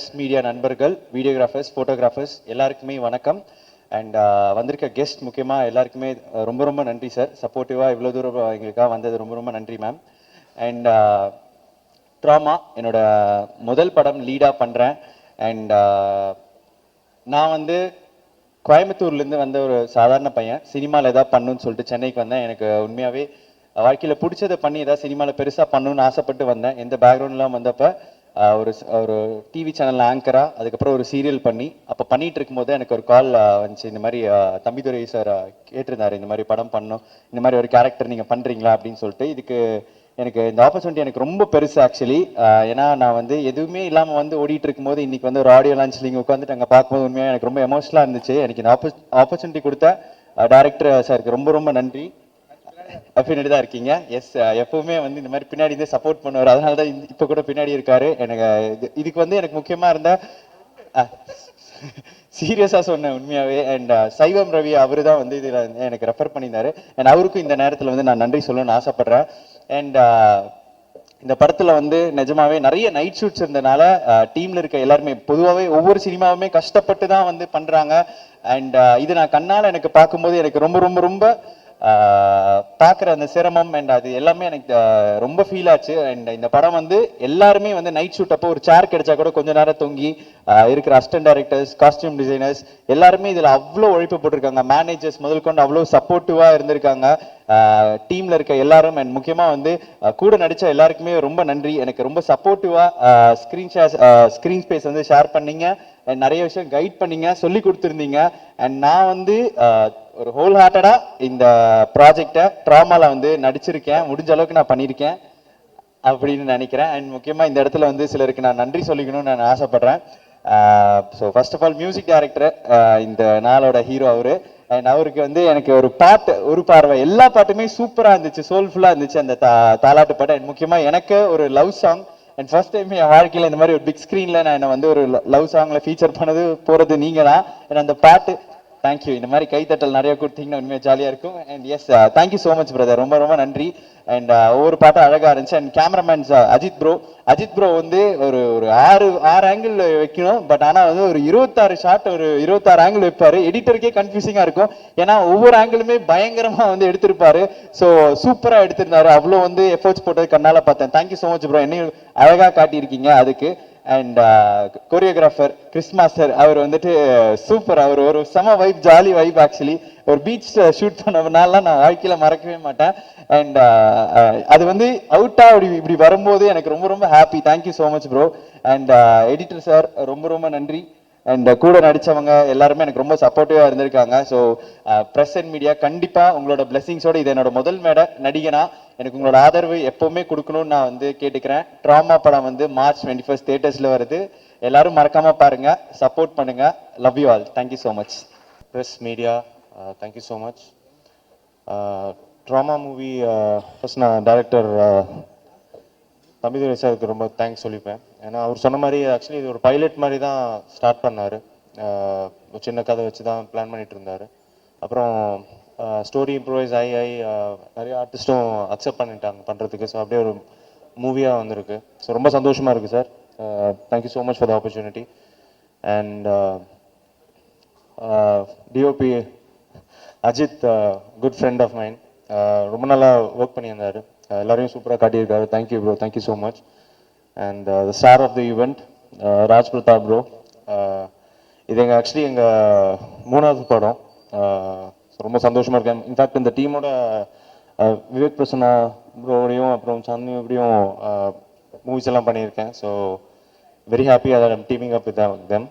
வந்திருக்கக்கூடிய மீடியா நண்பர்கள் videographers photographers எல்லாருக்குமே வணக்கம். அண்ட் uh, வந்திருக்க கெஸ்ட் முக்கியமாக எல்லாருக்குமே uh, ரொம்ப ரொம்ப நன்றி சார் சப்போர்ட்டிவாக இவ்வளோ தூரம் எங்களுக்காக வந்தது ரொம்ப ரொம்ப நன்றி மேம் அண்ட் ட்ராமா என்னோட முதல் படம் லீடாக பண்ணுறேன் அண்ட் uh, நான் வந்து கோயம்புத்தூர்லேருந்து வந்த ஒரு சாதாரண பையன். சினிமாவில் எதாவது பண்ணுன்னு சொல்லிட்டு சென்னைக்கு வந்தேன். எனக்கு உண்மையாகவே வாழ்க்கையில் பிடிச்சதை பண்ணி ஏதாவது சினிமாவில் பெருசாக பண்ணணும்னு ஆசைப்பட்டு வந்தேன். எந்த பேக்ரவுண்ட்லாம் வந்தப்போ ஒரு ஒரு டிவி சேனலில் ஆங்கரா அதுக்கப்புறம் ஒரு சீரியல் பண்ணி அப்போ பண்ணிட்டு இருக்கும்போது எனக்கு ஒரு கால் வந்துச்சு. இந்த மாதிரி தம்பிதுரை சார் கேட்டிருந்தாரு இந்த மாதிரி படம் பண்ணும் இந்த மாதிரி ஒரு கேரக்டர் நீங்கள் பண்ணுறீங்களா அப்படின்னு சொல்லிட்டு இதுக்கு எனக்கு இந்த ஆப்பர்ச்சுனிட்டி எனக்கு ரொம்ப பெருசு ஆக்சுவலி ஏன்னா நான் வந்து எதுவுமே இல்லாமல் வந்து ஓடிட்டு இருக்கும்போது இன்னைக்கு வந்து ஒரு ஆடியோ லான்ச் நீங்கள் உட்காந்துட்டு அங்கே பார்க்கும்போது உண்மையாக எனக்கு ரொம்ப எமோஷனலாக இருந்துச்சு. எனக்கு இந்த ஆப்பர்ச்சுனிட்டி கொடுத்த டேரக்டர் சாருக்கு ரொம்ப ரொம்ப நன்றி. பின்னாடி தான் இருக்கீங்க. எஸ் எப்பவுமே வந்து இந்த மாதிரி பின்னாடி இருந்து சப்போர்ட் பண்ணுவார். அதனால தான் இப்போ கூட பின்னாடி இருக்காரு. எனக்கு இதுக்கு வந்து எனக்கு முக்கியமாக இருந்த சீரியஸாக சொன்னேன் உண்மையாகவே அண்ட் சைவம் ரவி அவரு தான் வந்து இதில் எனக்கு ரெஃபர் பண்ணியிருந்தாரு. அண்ட் அவருக்கும் இந்த நேரத்தில் வந்து நான் நன்றி சொல்லணும்னு ஆசைப்படுறேன். அண்ட் இந்த படத்துல வந்து நிஜமாவே நிறைய நைட் ஷூட்ஸ் இருந்தனால டீம்ல இருக்க எல்லாருமே பொதுவாகவே ஒவ்வொரு சினிமாவுமே கஷ்டப்பட்டு தான் வந்து பண்றாங்க. அண்ட் இது நான் கண்ணால எனக்கு பார்க்கும்போது எனக்கு ரொம்ப ரொம்ப ரொம்ப பார்க்குற அந்த சிரமம் அண்ட் அது எல்லாமே எனக்கு ரொம்ப ஃபீல் ஆச்சு. அண்ட் இந்த படம் வந்து எல்லாருமே வந்து நைட் ஷூட் அப்போ ஒரு சேர் கிடைச்சா கூட கொஞ்ச நேரம் தொங்கி இருக்கிற அசிஸ்டன்ட் டைரக்டர்ஸ் காஸ்டியூம் டிசைனர்ஸ் எல்லாருமே இதில் அவ்வளோ உழைப்பு போட்டிருக்காங்க. மேனேஜர்ஸ் முதல் கொண்டு அவ்வளோ சப்போர்ட்டிவாக இருந்திருக்காங்க. டீமில் இருக்க எல்லாரும் அண்ட் முக்கியமாக வந்து கூட நடித்த எல்லாருக்குமே ரொம்ப நன்றி. எனக்கு ரொம்ப சப்போர்ட்டிவாக ஸ்க்ரீன் ஷேர் ஸ்க்ரீன் ஸ்பேஸ் வந்து ஷேர் பண்ணீங்க. நிறைய விஷயம் கைட் பண்ணீங்க சொல்லி கொடுத்துருந்தீங்க. அண்ட் நான் வந்து ஒரு ஹோல் ஹார்ட்டடா இந்த ப்ராஜெக்டை ட்ராமால வந்து நடிச்சிருக்கேன். முடிஞ்ச அளவுக்கு நான் பண்ணியிருக்கேன் அப்படின்னு நினைக்கிறேன். அண்ட் முக்கியமா இந்த இடத்துல வந்து சிலருக்கு நான் நன்றி சொல்லிக்கணும்னு நான் ஆசைப்படுறேன். So first of all music director இந்த நாளோட ஹீரோ அவரு. அண்ட் அவருக்கு வந்து எனக்கு ஒரு பாட்டு ஒரு பார்வை. எல்லா பாட்டுமே சூப்பராக இருந்துச்சு சோல்ஃபுல்லாக இருந்துச்சு அந்த தா- தாலாட்டு பாட்டு. அண்ட் முக்கியமாக எனக்கு ஒரு love song and first time என் வாழ்க்கையில் இந்த மாதிரி ஒரு பிக் ஸ்க்ரீனில் நான் என்ன வந்து ஒரு லவ் சாங்ல ஃபீச்சர் பண்ணது போகிறது நீங்கள் தான் அந்த பாட்டு தேங்க்யூ இந்த மாதிரி கைத்தட்டல் நிறைய கொடுத்தீங்கன்னா உண்மையாக ஜாலியாக இருக்கும். And yes thank you so much brother ரொம்ப ரொம்ப நன்றி. அண்ட் uh, ஒவ்வொரு பாட்டும் அழகாக இருந்துச்சு. And cameramen Ajith bro Ajith bro வந்து ஒரு ஒரு ஆறு ஆறு ஆங்கிள் வைக்கணும். பட் ஆனால் வந்து ஒரு இருபத்தாறு ஷாட் ஒரு இருபத்தாறு ஆங்கிள் வைப்பார். எடிட்டருக்கே கன்ஃபியூசிங்காக இருக்கும். ஏன்னா ஒவ்வொரு ஆங்கிளுமே பயங்கரமாக வந்து எடுத்திருப்பாரு. ஸோ சூப்பராக எடுத்திருந்தாரு. அவ்வளோ வந்து எஃபர்ட்ஸ் போட்டது கண்ணால் பார்த்தேன். தேங்க்யூ ஸோ மச் ப்ரோ என்னையும் அழகாக காட்டியிருக்கீங்க அதுக்கு. அண்ட் கொரியோகிராஃபர் கிறிஸ் மாஸ்டர் அவர் வந்துட்டு சூப்பர் அவர் ஒரு செம வைப் ஜாலி வைப் ஆக்சுவலி ஒரு பீச் ஷூட் பண்ணனால நான் வாழ்க்கையில் மறக்கவே மாட்டேன். அண்ட் uh, uh, அது வந்து அவுட்டாக அப்படி இப்படி வரும்போது எனக்கு ரொம்ப ரொம்ப happy thank you so much bro and editor sir ரொம்ப ரொம்ப நன்றி. அண்ட் uh, கூட நடித்தவங்க எல்லாருமே எனக்கு ரொம்ப சப்போர்ட்டிவாக இருந்திருக்காங்க. ஸோ ப்ரெஸ் அண்ட் மீடியா கண்டிப்பாக உங்களோட பிளெஸிங்ஸோட இது என்னோட முதல் மேடை நடிகனா எனக்கு உங்களோட ஆதரவு எப்போவுமே கொடுக்கணும்னு நான் வந்து கேட்டுக்கிறேன். ட்ராமா படம் வந்து மார்ச் டுவெண்ட்டி ஃபர்ஸ்ட் தேட்டர்ஸில் வருது. எல்லாரும் மறக்காம பாருங்க. சப்போர்ட் பண்ணுங்க. Love you all thank you so much press media thank you so much drama movie first நான் டேரக்டர் தம்பிதுரை சாருக்கு ரொம்ப தேங்க்ஸ் சொல்லிப்பேன். ஏன்னா அவர் சொன்ன மாதிரி ஆக்சுவலி இது ஒரு பைலட் மாதிரி தான் ஸ்டார்ட் பண்ணார். சின்ன கதை வச்சு தான் பிளான் பண்ணிட்டு இருந்தார். அப்புறம் ஸ்டோரி இம்ப்ரூவைஸ் ஆகி ஆகி நிறைய ஆர்டிஸ்ட்டும் அக்செப்ட் பண்ணிட்டாங்க பண்ணுறதுக்கு ஸோ அப்படியே ஒரு மூவியாக வந்திருக்கு. ஸோ ரொம்ப சந்தோஷமாக இருக்குது sir thank you so much for the opportunity and DOP Ajith good friend of mind ரொம்ப நல்லா ஒர்க் பண்ணியிருந்தார். எல்லாரையும் சூப்பராக காட்டியிருக்காரு. Thank you bro thank you so much and the star of the event Raj Pratap bro இது எங்கள் actually எங்கள் மூணாவது படம். ரொம்ப சந்தோஷமாக இருக்கேன். இன்ஃபேக்ட் இந்த டீமோட விவேக் பிரசன்னா ப்ரோடையும் அப்புறம் சன்னு இப்படியும் மூவிஸ் எல்லாம் பண்ணியிருக்கேன். ஸோ வெரி ஹாப்பி அதை டீமிங் அப் வித் தெம்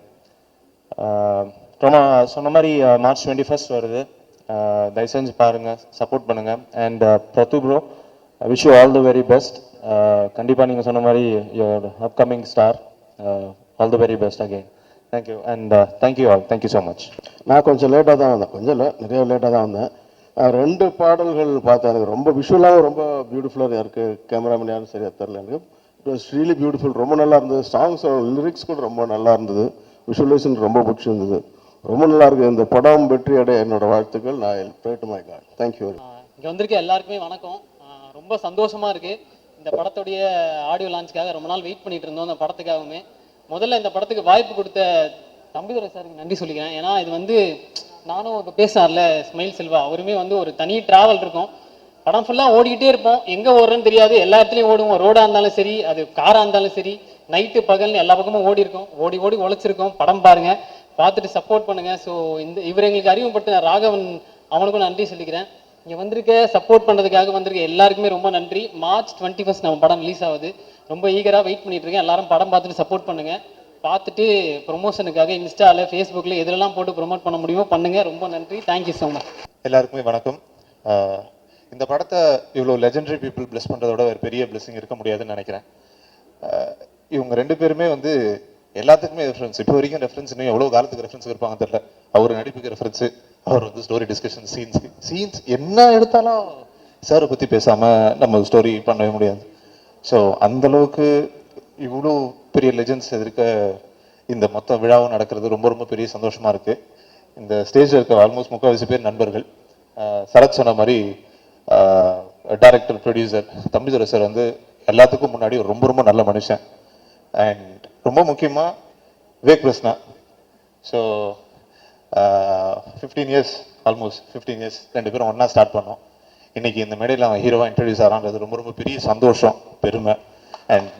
ரொம்ப சொன்ன மாதிரி மார்ச் டுவெண்ட்டி ஃபஸ்ட் வருது. தயவு செஞ்சு பாருங்கள் சப்போர்ட் பண்ணுங்கள் and Prathu bro wish you all the very best கண்டிப்பாக நீங்கள் சொன்ன மாதிரி your upcoming star all the very best again thank you and thank you all thank you so much நான் கொஞ்சம் லேட்டாக தான் வந்தேன். கொஞ்சம் இல்லை நிறைய லேட்டாக தான் வந்தேன். ரெண்டு பாடல்கள் பார்த்தேன். எனக்கு ரொம்ப விஷுவலாகவும் ரொம்ப பியூட்டிஃபுல்லாக இருக்குது கேமராமேன் யாரும் சரியாக தெரில எனக்கு. இட் வாஸ் ரியலி பியூட்டிஃபுல் ரொம்ப நல்லா இருந்தது. சாங்ஸ் லிரிக்ஸ் கூட ரொம்ப நல்லா இருந்தது. விஷுவலைசேஷன் ரொம்ப பிடிச்சிருந்தது. ரொம்ப நல்லா இருக்கு இந்த படம் வெற்றி அடைய என்னோட வாழ்த்துக்கள். நான் ப்ரே மை காட். தேங்க்யூ இங்கே வந்திருக்க எல்லாருக்குமே வணக்கம். ரொம்ப சந்தோஷமா இருக்கு. இந்த படத்துடைய ஆடியோ லான்ச்சுக்காக ரொம்ப நாள் வெயிட் பண்ணிட்டு இருந்தோம் இந்த படத்துக்காகவுமே. முதல்ல இந்த படத்துக்கு வாய்ப்பு கொடுத்த தம்பிதுரை சாருக்கு நன்றி சொல்லிக்கிறேன். ஏன்னா இது வந்து நானும் இப்போ பேசினார்ல ஸ்மைல் செல்வா அவருமே வந்து ஒரு தனி டிராவல் இருக்கும். படம் ஃபுல்லாக ஓடிக்கிட்டே இருப்போம். எங்கே ஓடுறோன்னு தெரியாது. எல்லா இடத்துலையும் ஓடுவோம். ரோடாக இருந்தாலும் சரி அது காராக இருந்தாலும் சரி நைட்டு பகல்னு எல்லா பக்கமும் ஓடி இருக்கோம் ஓடி ஓடி உழைச்சிருக்கோம். படம் பாருங்கள் பார்த்துட்டு சப்போர்ட் பண்ணுங்கள் ஸோ இந்த இவர் எங்களுக்கு அறிமுகப்படுத்தின ராகவன் அவனுக்கும் நன்றி சொல்லிக்கிறேன். இங்கே வந்திருக்க சப்போர்ட் பண்ணுறதுக்காக வந்திருக்க எல்லாருக்குமே ரொம்ப நன்றி. மார்ச் டுவெண்ட்டி ஃபஸ்ட் நம்ம படம் ரிலீஸ் ஆகுது. ரொம்ப ஈகராக வெயிட் பண்ணிட்டு இருக்கேன். எல்லாரும் படம் பார்த்துட்டு சப்போர்ட் பண்ணுங்கள் பார்த்துட்டு ப்ரொமோஷனுக்காக இன்ஸ்டாவில் ஃபேஸ்புக்கில் எதிலெல்லாம் போட்டு ப்ரொமோட் பண்ண முடியுமோ பண்ணுங்கள் ரொம்ப நன்றி. தேங்க்யூ ஸோ மச் எல்லாருக்குமே வணக்கம். இந்த படத்தை இவ்வளோ லெஜெண்டரி பீப்புள் பிளஸ் பண்ணுறதோட ஒரு பெரிய blessing இருக்க முடியாதுன்னு நினைக்கிறேன். இவங்க ரெண்டு பேருமே வந்து எல்லாத்துக்குமே ரெஃபரன்ஸ் இப்போ வரைக்கும் ரெஃபரன்ஸ் இன்னும் எவ்வளோ காலத்துக்கு ரெஃபரன்ஸ் இருப்பாங்க தெரியல. அவர் நடிப்புக்கு ரெஃபரன்ஸ் அவர் வந்து ஸ்டோரி டிஸ்கஷன் சீன்ஸ் சீன்ஸ் என்ன எடுத்தாலும் சாரை பற்றி பேசாமல் நம்ம ஸ்டோரி பண்ணவே முடியாது. ஸோ அந்த அளவுக்கு இவ்வளோ பெரிய லெஜெண்ட்ஸ் இருக்க இந்த மொத்த விழாவும் நடக்கிறது ரொம்ப ரொம்ப பெரிய சந்தோஷமா இருக்குது இந்த ஸ்டேஜில் இருக்க ஆல்மோஸ்ட் முக்கால்வாசி பேர் நண்பர்கள் சரத் சொன்ன மாதிரி டைரக்டர் ப்ரொடியூசர் தம்பிதுரை சார் வந்து எல்லாத்துக்கும் முன்னாடி ரொம்ப ரொம்ப நல்ல மனுஷன். அண்ட் ரொம்ப முக்கியமாக Vivek Prasanna so fifteen years almost fifteen years ரெண்டு பேரும் ஒன்றா ஸ்டார்ட் பண்ணோம். இன்றைக்கி இந்த மேடையில் அவன் ஹீரோவாக இன்ட்ரடியூஸ் ஆகிறான்றது ரொம்ப ரொம்ப பெரிய சந்தோஷம் பெருமை. அண்ட்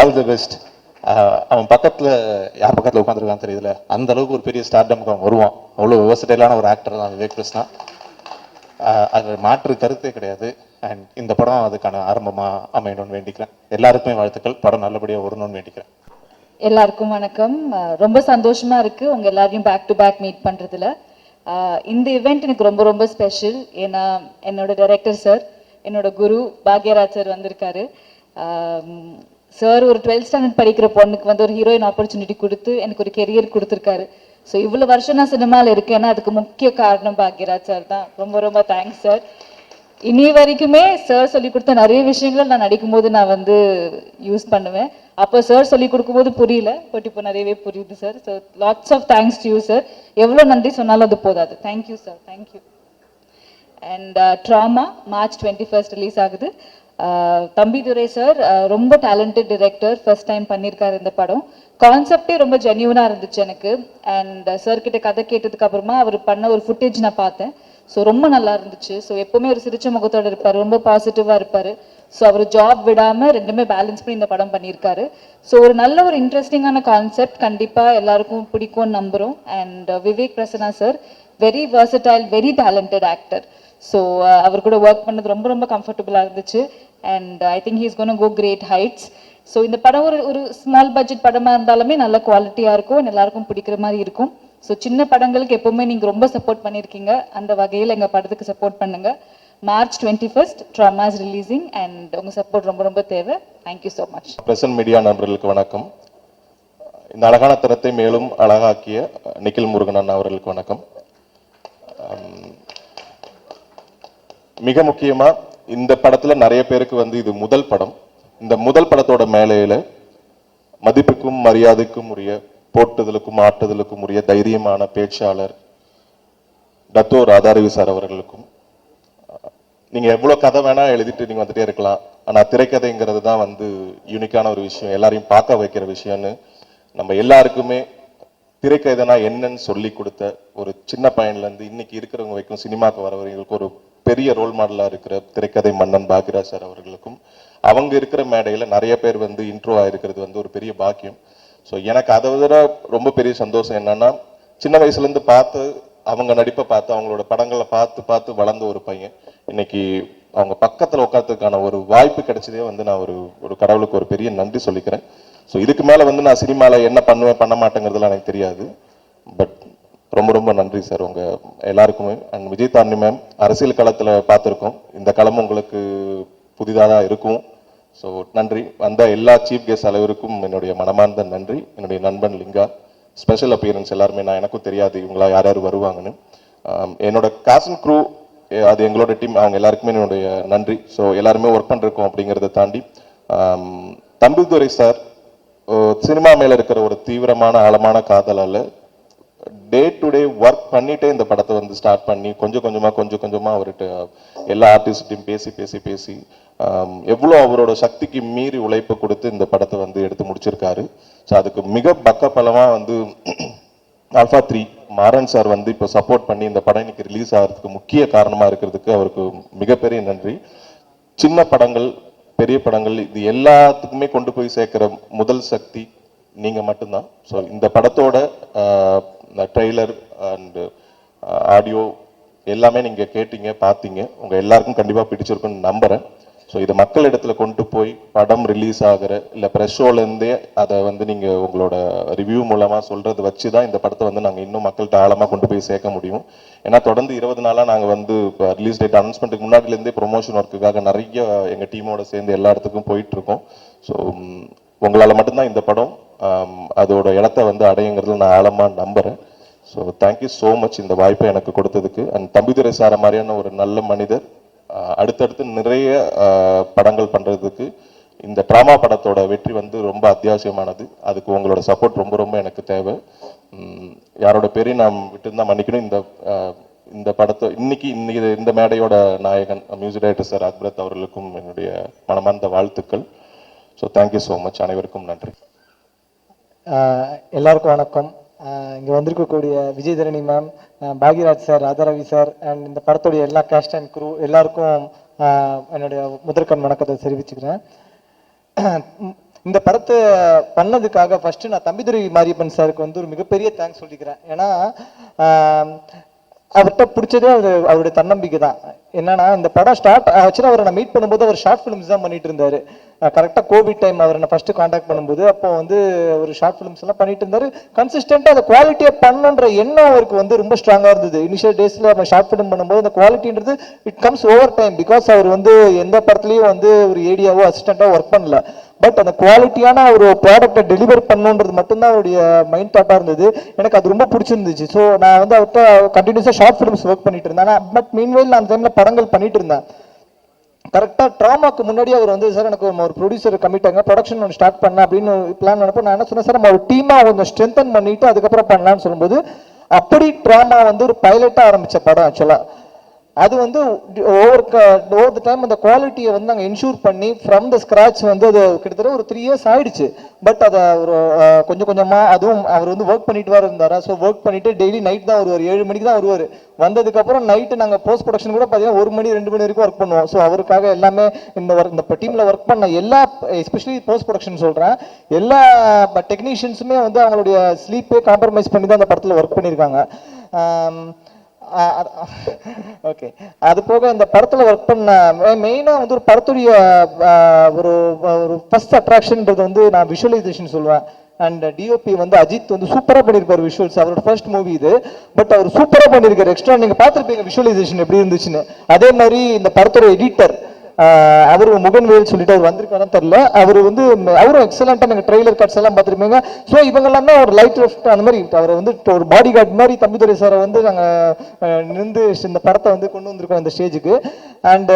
ஆல் தி பெஸ்ட் அவன் பக்கத்தில் யார் பக்கத்தில் உட்காந்துருக்கான்னு தெரியல. அந்த அளவுக்கு ஒரு பெரிய ஸ்டார்டமுக்கு அவன் வருவான். அவ்வளோ விவசாயிலான ஒரு ஆக்டர் தான் விவேக் கிருஷ்ணா uh, அது மாற்று கருத்தே கிடையாது. அண்ட் இந்த படம் அதுக்கான ஆரம்பமாக அமையணும்னு வேண்டிக்கிறேன். எல்லாருக்குமே வாழ்த்துக்கள். படம் நல்லபடியாக வரணும்னு வேண்டிக்கிறேன். எல்லாருக்கும் வணக்கம். ரொம்ப சந்தோஷமா இருக்கு உங்க எல்லாரையும் பேக் டு பேக் மீட் பண்றதுல. இந்த இவெண்ட் எனக்கு ரொம்ப ரொம்ப ஸ்பெஷல் ஏன்னா என்னோட டைரக்டர் சார் என்னோட குரு பாக்யராஜ் சார் வந்திருக்காரு. சார் ஒரு டுவெல்த் ஸ்டாண்டர்ட் படிக்கிற பொண்ணுக்கு வந்து ஒரு ஹீரோயின் ஆப்பர்ச்சுனிட்டி கொடுத்து எனக்கு ஒரு கெரியர் கொடுத்துருக்காரு. ஸோ இவ்வளோ வருஷம் நான் சினிமாவில் இருக்கேன்னா அதுக்கு முக்கிய காரணம் பாக்யராஜ் சார் தான். ரொம்ப ரொம்ப தேங்க்ஸ் சார் இனி வரைக்குமே சார் சொல்லி கொடுத்த நிறைய விஷயங்களை நான் நடிக்கும்போது நான் வந்து யூஸ் பண்ணுவேன். அப்போ சார் சொல்லி கொடுக்கும்போது புரியல. பட் இப்போ நிறையவே புரியுது sir so lots of thanks to you sir எவ்வளோ நன்றி சொன்னாலும் அது போதாது. Thank you sir thank you and drama March twenty first release ஆகுது. Uh, தம்பிதுரை சார் uh, ரொம்ப டேலண்டட் டிரெக்டர் ஃபர்ஸ்ட் டைம் பண்ணியிருக்காரு இந்த படம். கான்செப்டே ரொம்ப ஜென்யூனாக இருந்துச்சு எனக்கு. அண்ட் சார்கிட்ட uh, கதை கேட்டதுக்கு அப்புறமா அவர் பண்ண ஒரு ஃபுட்டேஜ் நான் பார்த்தேன். ஸோ ரொம்ப நல்லா இருந்துச்சு. ஸோ எப்பவுமே ஒரு சிரிச்ச முகத்தோட இருப்பார். ரொம்ப பாசிட்டிவாக இருப்பார். ஸோ அவர் ஜாப் விடாமல் ரெண்டுமே பேலன்ஸ் பண்ணி இந்த படம் பண்ணியிருக்காரு. ஸோ ஒரு நல்ல ஒரு இன்ட்ரெஸ்டிங்கான கான்செப்ட் கண்டிப்பாக எல்லாருக்கும் பிடிக்கும்னு நம்புகிறோம் and uh, Vivek Prasanna sir very versatile very talented actor so அவர் கூட ஒர்க் பண்ணது ரொம்ப ரொம்ப கம்ஃபர்டபுளாக இருந்துச்சு. And I think he's gonna go great heights so இந்த படம் ஒரு ஒரு ஸ்மால் பட்ஜெட் படமாக இருந்தாலுமே நல்ல குவாலிட்டியாக இருக்கும். எல்லாருக்கும் பிடிக்கிற மாதிரி இருக்கும். ஸோ சின்ன படங்களுக்கு எப்பவுமே நீங்கள் ரொம்ப சப்போர்ட் பண்ணியிருக்கீங்க அந்த வகையில் எங்கள் படத்துக்கு சப்போர்ட் பண்ணுங்க. March twenty first drama's releasing and உங்கள் சப்போர்ட் ரொம்ப ரொம்ப தேவை. Thank you so much press and media நண்பர்களுக்கு வணக்கம். இந்த அழகான தரத்தை மேலும் அழகாக்கிய நிக்கில் முருகன் அண்ணா அவர்களுக்கு வணக்கம். மிக முக்கியமா இந்த படத்துல நிறைய பேருக்கு வந்து இது முதல் படம். இந்த முதல் படத்தோட மேலையில மதிப்புக்கும் மரியாதைக்கும் உரிய போட்டுதலுக்கும் ஆட்டுதலுக்கும் உரிய தைரியமான பேச்சாளர் டத்தோ ராதாரவி சார் அவர்களுக்கும். நீங்க எவ்வளவு கதை வேணா எழுதிட்டு நீங்க வந்துட்டே இருக்கலாம். ஆனா திரைக்கதைங்கிறது தான் வந்து யூனிக்கான ஒரு விஷயம். எல்லாரையும் பார்க்க வைக்கிற விஷயம்னு நம்ம எல்லாருக்குமே திரைக்கதைனா என்னன்னு சொல்லி கொடுத்த ஒரு சின்ன பையன்லேருந்து இன்னைக்கு இருக்கிறவங்க வரைக்கும் சினிமாக்கு வரவங்களுக்கு ஒரு பெரிய ரோல் மாடலாக இருக்கிற திரைக்கதை மன்னன் பாக்யராஜ் சார் அவர்களுக்கும் அவங்க இருக்கிற மேடையில நிறைய பேர் வந்து இன்ட்ரோ ஆகிருக்கிறது வந்து ஒரு பெரிய பாக்கியம். ஸோ எனக்கு அதை விட ரொம்ப பெரிய சந்தோஷம் என்னன்னா சின்ன வயசுலேருந்து பார்த்து அவங்க நடிப்பை பார்த்து அவங்களோட படங்களை பார்த்து பார்த்து வளர்ந்த ஒரு பையன். இன்னைக்கு அவங்க பக்கத்தில் உட்கார்றதுக்கான ஒரு வாய்ப்பு கிடைச்சதே வந்து நான் ஒரு ஒரு கடவுளுக்கு ஒரு பெரிய நன்றி சொல்லிக்கிறேன். ஸோ இதுக்கு மேலே வந்து நான் சினிமாவில் என்ன பண்ணுவேன் பண்ண மாட்டேங்கிறதுலாம் எனக்கு தெரியாது. பட் ரொம்ப ரொம்ப நன்றி சார் உங்க எல்லாருக்குமே. அண்ட் விஜய் தாண்டி மேம் அரசியல் களத்தில் பார்த்துருக்கோம். இந்த களம் உங்களுக்கு புதிதாக தான் இருக்கும். ஸோ நன்றி. வந்த எல்லா சீஃப் கெஸ்ட் அனைவருக்கும் என்னுடைய மனமார்ந்த நன்றி. என்னுடைய நண்பன் லிங்கா ஸ்பெஷல் அப்பியரன்ஸ் எல்லாருமே நான் எனக்கும் தெரியாது. இவங்களா யார் யார் வருவாங்கன்னு. என்னோட காசன் க்ரூ அது எங்களோட டீம் அவங்க எல்லாருக்குமே என்னுடைய நன்றி. ஸோ எல்லாருமே ஒர்க் பண்ணிருக்கோம் அப்படிங்கிறத தாண்டி தம்பிதுரை சார் சினிமா மேலே இருக்கிற ஒரு தீவிரமான ஆழமான காதலால் டே டு டே ஒர்க் பண்ணிட்டே இந்த படத்தை வந்து ஸ்டார்ட் பண்ணி கொஞ்சம் கொஞ்சமாக கொஞ்சம் கொஞ்சமாக அவர்கிட்ட எல்லா ஆர்டிஸ்ட்டையும் பேசி பேசி பேசி எவ்வளோ அவரோட சக்திக்கு மீறி உழைப்பு கொடுத்து இந்த படத்தை வந்து எடுத்து முடிச்சிருக்காரு. ஸோ அதுக்கு மிக பக்கபலமாக வந்து அல்ஃபா த்ரீ மாறன் சார் வந்து இப்போ சப்போர்ட் பண்ணி இந்த படம் இன்னைக்கு ரிலீஸ் ஆகிறதுக்கு முக்கிய காரணமாக இருக்கிறதுக்கு அவருக்கு மிகப்பெரிய நன்றி. சின்ன படங்கள் பெரிய படங்கள் இது எல்லாத்துக்குமே கொண்டு போய் சேர்க்கிற முதல் சக்தி நீங்கள் மட்டும்தான். ஸோ இந்த படத்தோட இந்த ட்ரெய்லர் அண்டு ஆடியோ uh, எல்லாமே நீங்கள் கேட்டீங்க பார்த்தீங்க உங்கள் எல்லாருக்கும் கண்டிப்பாக பிடிச்சிருக்குன்னு நம்புறேன். ஸோ இதை மக்கள் இடத்துல கொண்டு போய் படம் ரிலீஸ் ஆகிற இல்லை ப்ரெஸ் ஷோலேருந்தே அதை வந்து நீங்கள் உங்களோட ரிவ்யூ மூலமாக சொல்கிறது வச்சு தான் இந்த படத்தை வந்து நாங்கள் இன்னும் மக்கள்கிட்ட ஆழமாக கொண்டு போய் சேர்க்க முடியும். ஏன்னா தொடர்ந்து இருபது நாளாக நாங்கள் வந்து இப்போ ரிலீஸ் டேட் அனௌன்ஸ்மெண்ட்டுக்கு முன்னாடிலேருந்தே ப்ரொமோஷன் ஒர்க்குக்காக நிறைய எங்கள் டீமோட சேர்ந்து எல்லா இடத்துக்கும் போயிட்டுருக்கோம் ஸோ உங்களால் மட்டும்தான் இந்த படம் அதோட இடத்த வந்து அடையுங்கிறதுல நான் ஆழமாக நம்புகிறேன் ஸோ தேங்க்யூ ஸோ மச் இந்த வாய்ப்பை எனக்கு கொடுத்ததுக்கு. அண்ட் தம்பிதுரை சார மாதிரியான ஒரு நல்ல மனிதர் அடுத்தடுத்து நிறைய படங்கள் பண்ணுறதுக்கு இந்த ட்ராமா படத்தோட வெற்றி வந்து ரொம்ப அத்தியாவசியமானது. அதுக்கு உங்களோட சப்போர்ட் ரொம்ப ரொம்ப எனக்கு தேவை. யாரோட பேரையும் நான் விட்டுருந்தா மன்னிக்கணும். இந்த இந்த படத்தை இன்னைக்கு இன்னைக்கு இந்த மேடையோட நாயகன் மியூசிக் டைரக்டர் சார் அக்பரத் அவர்களுக்கும் என்னுடைய மனமார்ந்த வாழ்த்துக்கள். ஸோ தேங்க்யூ ஸோ மச் அனைவருக்கும் நன்றி. எல்லாருக்கும் வணக்கம். இங்கே இங்க வந்திருக்கக்கூடிய Vijayadharani ma'am Bhagyaraj sir Radharavi sir and இந்த படத்துடைய எல்லா கேஸ்ட் அண்ட் குரூ எல்லாருக்கும் ஆஹ் என்னுடைய முதற்கண் வணக்கத்தை தெரிவிச்சுக்கிறேன். இந்த படத்தை பண்ணதுக்காக ஃபர்ஸ்ட் நான் தம்பிதுரை மாரியப்பன் சாருக்கு வந்து ஒரு மிகப்பெரிய தேங்க்ஸ் சொல்லிக்கிறேன். ஏன்னா ஆஹ் அவர்கிட்ட பிடிச்சதே அவர் அவருடைய தன்னம்பிக்கை தான். என்னன்னா இந்த படம் ஸ்டார்ட் ஆக்சுவலாக அவரை நான் மீட் பண்ணும்போது அவர் ஷார்ட் ஃபிலிம்ஸ் தான் பண்ணிட்டு இருந்தாரு. கரெக்டாக கோவிட் டைம் அவரை நான் ஃபர்ஸ்ட் காண்டாக்ட் பண்ணும்போது அப்போ வந்து ஒரு ஷார்ட் ஃபிலிம்ஸ் எல்லாம் பண்ணிட்டு இருந்தாரு. கன்சிஸ்டன்ட்டாக அந்த குவாலிட்டியை பண்ணுன்ற எண்ணம் அவருக்கு வந்து ரொம்ப ஸ்ட்ராங்காக இருந்தது. இனிஷியல் டேஸில் நம்ம ஷார்ட் ஃபிலிம் பண்ணும்போது அந்த குவாலிட்டின்றது it comes over time because அவர் வந்து எந்த படத்துலையும் வந்து ஒரு ஏடியாவோ அசிஸ்டண்ட்டாக ஒர்க் பண்ணல. பட் அந்த குவாலிட்டியான ஒரு ப்ராடக்ட்டை டெலிவர் பண்ணணுன்றது மட்டும்தான் அவருடைய மைண்ட் தாட்டாக இருந்தது. எனக்கு அது ரொம்ப பிடிச்சிருந்துச்சு. ஸோ நான் வந்து அவர்கிட்ட கண்டினியூஸாக ஷார்ட் ஃபிலிம்ஸ் ஒர்க் பண்ணிட்டு இருந்தேன். பட் மீன்வெயில் நான் அந்த டைமில் படங்கள் பண்ணிட்டு இருந்தேன். கரெக்டாக ட்ராமாக்கு முன்னாடி அவர் வந்து சார் எனக்கு ஒரு ப்ரொடியூசர் கம்மிட்டாங்க ப்ரொடக்ஷன் ஒன்று ஸ்டார்ட் பண்ண அப்படின்னு பிளான் பண்ணப்போ நான் என்ன சொன்னேன் சார் நம்ம ஒரு டீமாக கொஞ்சம் ஸ்ட்ரென்தன் பண்ணிட்டு அதுக்கப்புறம் பண்ணலான்னு சொல்லும்போது அப்படி ட்ராமா வந்து ஒரு பைலட்டாக ஆரம்பித்த படம் ஆக்சுவலாக அது வந்து ஓவர் ஓவர் த டைம் அந்த குவாலிட்டியை வந்து நாங்கள் இன்ஷூர் பண்ணி ஃப்ரம் த ஸ்க்ராட்ச் வந்து அது கிட்டத்தட்ட ஒரு த்ரீ இயர்ஸ் ஆயிடுச்சு. பட் அதை ஒரு கொஞ்சம் கொஞ்சமாக அதுவும் அவர் வந்து ஒர்க் பண்ணிட்டு வர இருந்தாரா? ஸோ ஒர்க் பண்ணிட்டு டெய்லி நைட் தான் வருவார். ஏழு மணிக்கு தான் வருவார். வந்ததுக்கப்புறம் நைட்டு நாங்கள் போஸ்ட் ப்ரொடக்ஷன் கூட பார்த்தீங்கன்னா ஒரு மணி ரெண்டு மணி வரைக்கும் ஒர்க் பண்ணுவோம். ஸோ அவருக்காக எல்லாமே இந்த ஒர்க் இந்த டீமில் ஒர்க் பண்ண எல்லா எஸ்பெஷலி போஸ்ட் ப்ரொடக்ஷன் சொல்கிறேன் எல்லா டெக்னீஷியன்ஸுமே வந்து அவங்களுடைய ஸ்லீப்பே காம்ப்ரமைஸ் பண்ணி தான் அந்த படத்தில் ஒர்க் பண்ணியிருக்காங்க ஓகே. அது போக இந்த படத்துல ஒர்க் பண்ண மெயினாக வந்து ஒரு படத்துடைய ஒரு ஒரு ஃபஸ்ட் அட்ராக்ஷன்ன்றது வந்து நான் விஷுவலைசேஷன் சொல்லுவேன் அண்ட் டிஓபி வந்து அஜித் வந்து சூப்பராக பண்ணியிருப்பார் விஷுவல்ஸ் அவரோட ஃபர்ஸ்ட் மூவி இது. பட் அவர் சூப்பராக பண்ணியிருக்காரு எக்ஸ்ட்ரா நீங்க பார்த்துருப்பீங்க விஷுவலைசேஷன் எப்படி இருந்துச்சுன்னு. அதே மாதிரி இந்த படத்தோட எடிட்டர் அவர் முகன்வேல் சொல்லிட்டு அவர் வந்திருக்காருன்னு தெரியல. அவர் வந்து அவரும் எக்ஸலண்டா நாங்கள் ட்ரெய்லர் கார்ட்ஸ் எல்லாம் பார்த்துருப்பீங்க. ஸோ இவங்கெல்லாம் தான் ஒரு லைட் லெஃப்ட் அந்த மாதிரி அவர் வந்து ஒரு பாடி கார்டு மாதிரி தம்பிதுரை சாரை வந்து நாங்கள் நின்று இந்த படத்தை வந்து கொண்டு வந்திருக்கோம் இந்த ஸ்டேஜுக்கு அண்ட்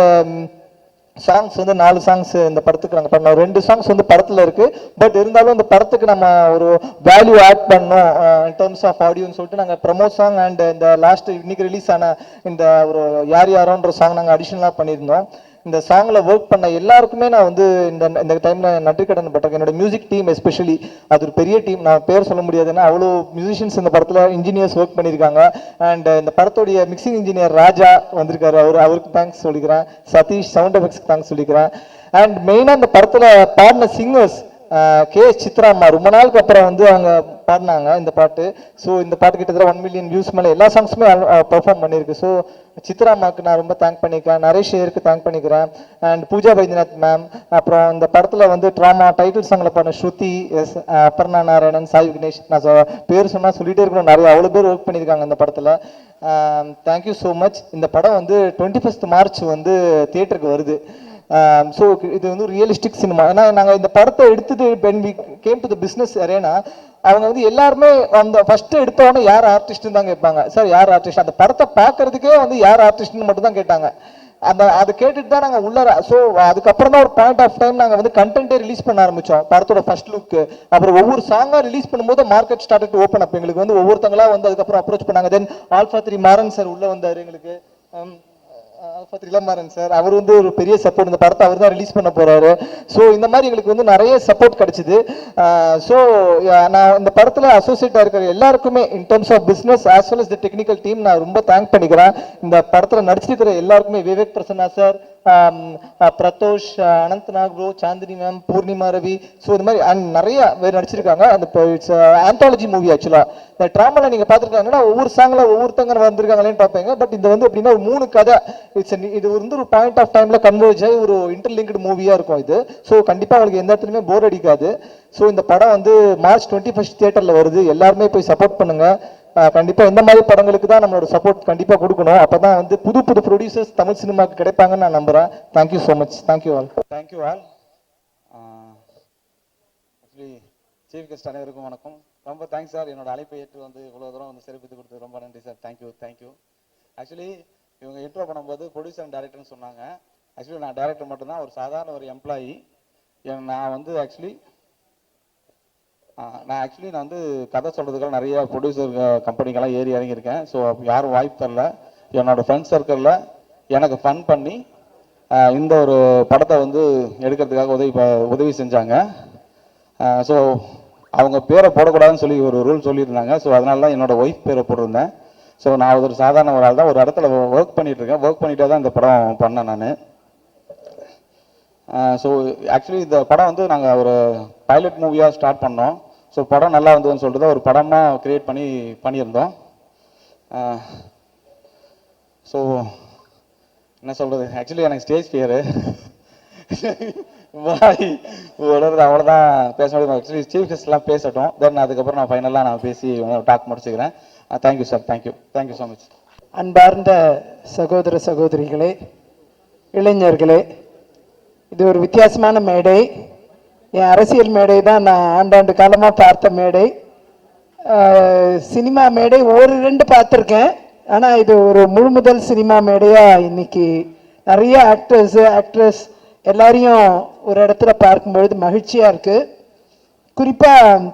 சாங்ஸ் வந்து நாலு சாங்ஸ் இந்த படத்துக்கு நாங்கள் பண்ணோம். ரெண்டு சாங்ஸ் வந்து படத்தில் இருக்கு. பட் இருந்தாலும் இந்த படத்துக்கு நம்ம ஒரு வேல்யூ ஆட் பண்ணோம் இன் டர்ம்ஸ் ஆஃப் ஆடியோன்னு சொல்லிட்டு நாங்கள் ப்ரமோட் சாங் அண்ட் இந்த லாஸ்ட் இன்னைக்கு ரிலீஸ் ஆன இந்த ஒரு யார் யாரோன்ற சாங் நாங்கள் அடிஷ்னலாக பண்ணியிருந்தோம். இந்த சாங்ல ஒர்க் பண்ண எல்லாருக்குமே நான் வந்து இந்த இந்த டைமில் நன்றி கடன் பட்டிருக்கேன். என்னோட மியூசிக் டீம் எஸ்பெஷலி அது ஒரு பெரிய டீம் நான் பேர் சொல்ல முடியாது. ஏன்னா அவ்வளோ மியூசிஷியன்ஸ் இந்த படத்தில் இன்ஜினியர்ஸ் ஒர்க் பண்ணியிருக்காங்க. அண்ட் இந்த படத்துடைய மிக்சிங் இன்ஜினியர் ராஜா வந்திருக்காரு. அவர் அவருக்கு தேங்க்ஸ் சொல்லிக்கிறேன். சதீஷ் சவுண்ட் எஃபெக்ட்ஸ்க்கு தேங்க்ஸ் சொல்லிக்கிறேன். அண்ட் மெயினாக இந்த படத்தில் பாடின சிங்கர்ஸ் கே எஸ் சித்ராம்மா ரொம்ப நாளுக்கு அப்புறம் வந்து அவங்க பாடினாங்க இந்த பாட்டு. ஸோ இந்த பாட்டு கிட்டத்தட்ட ஒன் மில்லியன் வியூஸ் மேலே எல்லா சாங்ஸுமே பெர்ஃபார்ம் பண்ணியிருக்கு. ஸோ சித்ராம்மாக்கு நான் ரொம்ப தேங்க் பண்ணிக்கிறேன். நரேஷ் ஐயருக்கு தேங்க் பண்ணிக்கிறேன். அண்ட் பூஜா வைத்தியநாத் மேம் அப்புறம் இந்த படத்தில் வந்து ட்ராமா டைட்டில் சாங்கில் பண்ண ஸ்ருதி எஸ் அபர்ணா நாராயணன் சாய் விக்னேஷ் நான் சொ- பேர் சொன்னால் சொல்லிகிட்டே இருக்கணும். நிறைய அவ்வளோ பேர் ஒர்க் பண்ணியிருக்காங்க இந்த படத்தில். தேங்க்யூ ஸோ மச் இந்த படம் வந்து டுவெண்ட்டி ஃபஸ்ட் மார்ச் வந்து தியேட்டருக்கு வருது. ஸோ இது வந்து ரியலிஸ்டிக் சினிமா ஏன்னா நாங்கள் இந்த படத்தை எடுத்துட்டு Pen we came to the business arena அவங்க வந்து எல்லாருமே அந்த ஃபர்ஸ்ட் எடுத்தவொடனே யார் ஆர்டிஸ்ட்னு தான் கேட்பாங்க. சார் யார் ஆர்டிஸ்ட் அந்த படத்தை பார்க்கறதுக்கே வந்து யார் ஆர்டிஸ்ட்னு மட்டும் தான் கேட்டாங்க. அந்த அது கேட்டுட்டு தான் நாங்கள் உள்ளார ஸோ அதுக்கப்புறம் தான் ஒரு பாயிண்ட் ஆஃப் டைம் நாங்கள் வந்து கண்டென்ட்டே ரிலீஸ் பண்ண ஆரம்பித்தோம் படத்தோட ஃபர்ஸ்ட் லுக் அப்புறம் ஒவ்வொரு சாங்காக ரிலீஸ் பண்ணும்போது மார்க்கெட் ஸ்டார்ட் ஓப்பன் அப் எங்களுக்கு வந்து ஒவ்வொருத்தங்களாக வந்து அதுக்கப்புறம் அப்ரோச் பண்ணாங்க. Then alpha three Maran sir உள்ளே வந்தார் எங்களுக்கு. Um, Ilamaran sir. அவர் வந்து ஒரு பெரிய சப்போர்ட் இந்த படத்தை அவர் தான் ரிலீஸ் பண்ண போறாரு. ஸோ இந்த மாதிரி எங்களுக்கு வந்து நிறைய சப்போர்ட் கிடைச்சிது. ஸோ நான் இந்த படத்தில் அசோசியேட்டாக இருக்கிற எல்லாருக்குமே in terms of business as well as the technical team நான் ரொம்ப தேங்க் பண்ணிக்கிறேன். இந்த படத்தில் நடிச்சிருக்கிற எல்லாருக்குமே Vivek Prasanna sir Pradosh Ananthnag bro Chandini ma'am Poornima Ravi so இந்த மாதிரி அண்ட் நிறைய பேர் நடிச்சிருக்காங்க. அந்த இட்ஸ் ஆந்தாலஜி மூவி ஆக்சுவலாக இந்த ட்ராமாவில் நீங்கள் பார்த்துருக்காங்கன்னா ஒவ்வொரு சாங்கில் ஒவ்வொருத்தங்க வந்திருக்காங்களேன்னு பார்ப்பீங்க. பட் இது வந்து எப்படின்னா ஒரு மூணு கதை. இட்ஸ் இது வந்து ஒரு பாயிண்ட் ஆஃப் டைமில் கன்வர்ஜ் ஆகி ஒரு இன்டர்லிங்க்டு மூவியாக இருக்கும் இது. ஸோ கண்டிப்பாக உங்களுக்கு எந்த இடத்துலையுமே போர் அடிக்காது. ஸோ இந்த படம் வந்து மார்ச் டுவெண்ட்டி ஃபஸ்ட் தியேட்டரில் வருது. எல்லாருமே போய் சப்போர்ட் பண்ணுங்கள் கண்டிப்பாக இந்த மாதிரி படங்களுக்கு தான் நம்மளோட சப்போர்ட் கண்டிப்பாக கொடுக்கணும். அப்பதான் வந்து புது புது ப்ரொடியூசர்ஸ் தமிழ் சினிமாக்கு கிடைப்பாங்கன்னு நான் நம்புகிறேன் thank you so much thank you all thank you all actually chief guest அனைவருக்கும் வணக்கம். ரொம்ப தேங்க்ஸ் சார் என்னோட அழைப்பை ஏற்று வந்து இவ்வளோ தூரம் வந்து சிறப்பித்து கொடுத்து ரொம்ப நன்றி sir thank you thank you actually இவங்க இன்ட்ரோ பண்ணும்போது ப்ரொடியூசர் அண்ட் டேரக்டர்னு சொன்னாங்க. ஆக்சுவலி நான் டேரக்டர் மட்டும்தான் ஒரு சாதாரண ஒரு எம்ப்ளாயி நான் வந்து ஆக்சுவலி நான் ஆக்சுவலி நான் வந்து கதை சொல்கிறதுக்காக நிறைய ப்ரொடியூசர் கம்பெனிக்கெல்லாம் ஏறி இறங்கியிருக்கேன். ஸோ யாரும் வாய்ப்பு தரல. என்னோடய ஃப்ரெண்ட் சர்க்கிளில் எனக்கு ஃபன் பண்ணி இந்த ஒரு படத்தை வந்து எடுக்கிறதுக்காக உதவி ப- உதவி செஞ்சாங்க. ஸோ அவங்க பேரை போடக்கூடாதுன்னு சொல்லி ஒரு ரூல் சொல்லியிருந்தாங்க. ஸோ அதனால தான் என்னோடய ஒய்ஃப் பேரை போட்டிருந்தேன். ஸோ நான் ஒரு சாதாரண ஒரு ஆள் தான் ஒரு இடத்துல ஒர்க் பண்ணிகிட்ருக்கேன் இருக்கேன். ஒர்க் பண்ணிட்டே தான் இந்த படம் பண்ணேன் நான். ஸோ ஆக்சுவலி இந்த படம் வந்து நாங்கள் ஒரு பைலட் மூவியாக ஸ்டார்ட் பண்ணோம். ஸோ படம் நல்லா வந்ததுன்னு சொல்லிட்டு தான் ஒரு படமாக கிரியேட் பண்ணி பண்ணியிருந்தோம். ஸோ என்ன சொல்கிறது ஆக்சுவலி எனக்கு ஸ்டேஜ் ஃபியரு வாய் உடனே அவ்வளோதான் பேச முடியும். ஆக்சுவலி சீஃப் கெஸ்ட்லாம் பேசட்டும். தென் அதுக்கப்புறம் நான் ஃபைனலாக நான் பேசி டாக் முடிச்சுக்கிறேன். Thank you sir thank you thank you so much அன்பார்ந்த சகோதர சகோதரிகளே இளைஞர்களே இது ஒரு வித்தியாசமான மேடை. என் அரசியல் மேடை தான் நான் ஆண்டாண்டு காலமாக பார்த்த மேடை. சினிமா மேடை ஒரு ரெண்டு பார்த்துருக்கேன். ஆனால் இது ஒரு முழு முதல் சினிமா மேடையாக இன்னைக்கு நிறைய ஆக்டர்ஸு ஆக்ட்ரஸ் எல்லாரையும் ஒரு இடத்துல பார்க்கும்பொழுது மகிழ்ச்சியாக இருக்குது குறிப்பாக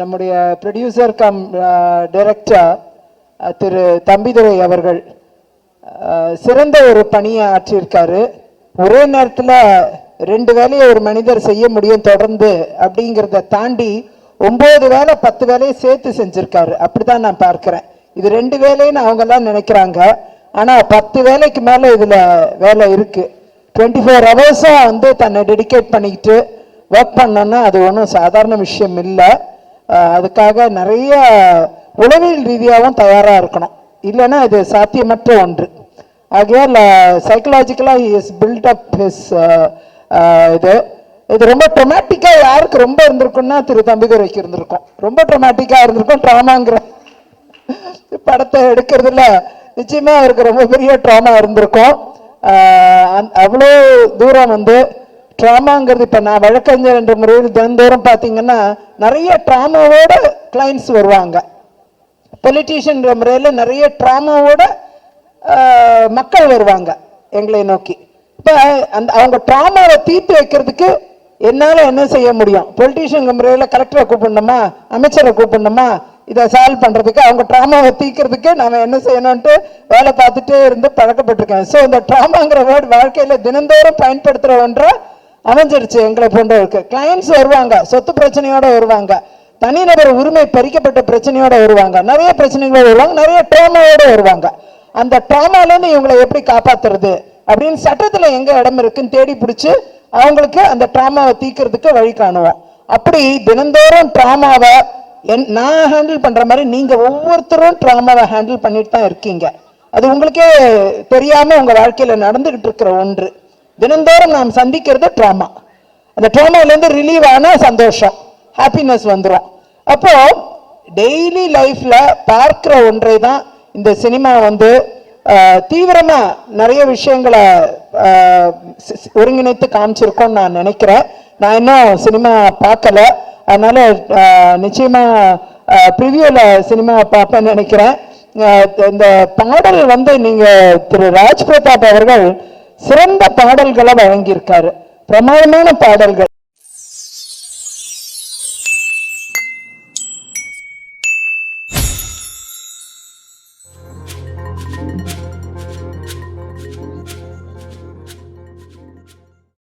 நம்முடைய producer cum director Thiru Thambidurai அவர்கள் சிறந்த ஒரு பணியை ஆற்றியிருக்காரு. ஒரே நேரத்தில் ரெண்டு வேலையை ஒரு மனிதர் செய்ய முடியும் தொடர்ந்து அப்படிங்கிறத தாண்டி ஒம்பது வேலை பத்து வேலையை சேர்த்து செஞ்சிருக்காரு. அப்படிதான் நான் பார்க்குறேன். இது ரெண்டு வேலைன்னு அவங்கெல்லாம் நினைக்கிறாங்க. ஆனால் பத்து வேலைக்கு மேலே இதில் வேலை இருக்குது டுவெண்ட்டி ஃபோர் ஹவர்ஸும் வந்து தன்னை டெடிகேட் பண்ணிக்கிட்டு ஒர்க் பண்ணோன்னா அது ஒன்றும் சாதாரண விஷயம் இல்லை. அதுக்காக நிறைய உளவியல் ரீதியாகவும் தயாராக இருக்கணும். இல்லைன்னா இது சாத்தியமற்ற ஒன்று. ஆகையால் சைக்கலாஜிக்கலாக இஸ் பில்ட் அப் ஹிஸ் இது. இது ரொம்ப ட்ரொமேட்டிக்காக யாருக்கு ரொம்ப இருந்திருக்குன்னா திரு தம்பிதுரைக்கு இருந்திருக்கும். ரொம்ப ட்ரொமேட்டிக்காக இருந்திருக்கும் ட்ராமாங்கிற படத்தை எடுக்கிறதுல நிச்சயமாக அவருக்கு ரொம்ப பெரிய ட்ராமா இருந்திருக்கும். அவ்வளோ தூரம் வந்து ட்ராமாங்கிறது இப்போ நான் வழக்கறிஞர் என்ற முறையில் தினந்தோறும் பார்த்தீங்கன்னா நிறைய ட்ராமாவோட கிளைண்ட்ஸ் வருவாங்க. பொலிட்டீஷியன்ற முறையில் நிறைய ட்ராமாவோட மக்கள் வருவாங்க எங்களை நோக்கி. இப்போ அந்த அவங்க ட்ராமாவை தீர்த்து வைக்கிறதுக்கு என்னால் என்ன செய்ய முடியும்? பொலிட்டீஷியன் முறையில் கலெக்டரை கூப்பிடணுமா? அமைச்சரை கூப்பிடணுமா? இதை சால்வ் பண்ணுறதுக்கு அவங்க ட்ராமாவை தீக்கிறதுக்கு நாம் என்ன செய்யணும்ட்டு வேலை பார்த்துட்டே இருந்து பழக்கப்பட்டிருக்கேன். ஸோ இந்த ட்ராமாங்கிற வேர்டு வாழ்க்கையில் தினந்தோறும் பயன்படுத்துகிற ஒன்றா அமைஞ்சிருச்சு எங்களை போன்றவருக்கு. கிளைண்ட்ஸ் வருவாங்க சொத்து பிரச்சனையோடு வருவாங்க தனிநபர் உரிமை பறிக்கப்பட்ட பிரச்சனையோடு வருவாங்க நிறைய பிரச்சனைகளோட வருவாங்க நிறைய ட்ராமாவோட வருவாங்க. அந்த ட்ராமாலேருந்து இவங்களை எப்படி காப்பாற்றுறது அப்படின்னு சட்டத்தில் எங்கே இடம் இருக்குன்னு தேடி பிடிச்சி அவங்களுக்கு அந்த ட்ராமாவை தீக்கிறதுக்கு வழி காணுவோம் அப்படி தினந்தோறும் ட்ராமாவை என் நான் ஹேண்டில் பண்ணுற மாதிரி நீங்கள் ஒவ்வொருத்தரும் ட்ராமாவை ஹேண்டில் பண்ணிட்டு தான் இருக்கீங்க. அது உங்களுக்கே தெரியாமல் உங்கள் வாழ்க்கையில் நடந்துக்கிட்டு இருக்கிற ஒன்று. தினந்தோறும் நாம் சந்திக்கிறது ட்ராமா அந்த ட்ராமாவிலேருந்து ரிலீவ் ஆனால் சந்தோஷம். ஹாப்பினஸ் வந்துடும் அப்போது டெய்லி லைஃப்பில் பார்க்குற ஒன்றை தான் இந்த சினிமா வந்து தீவிரமாக நிறைய விஷயங்களை ஒருங்கிணைத்து காமிச்சிருக்கோம்னு நான் நினைக்கிறேன். நான் இன்னும் சினிமா பார்க்கல. அதனால நிச்சயமாக ப்ரிவியூவில் சினிமா பார்ப்பேன்னு நினைக்கிறேன். இந்த பாடல் வந்து நீங்கள் திரு. ராஜ் பிரதாப் அவர்கள் சிறந்த பாடல்களை வழங்கியிருக்காரு. பிரமாதமான பாடல்கள்.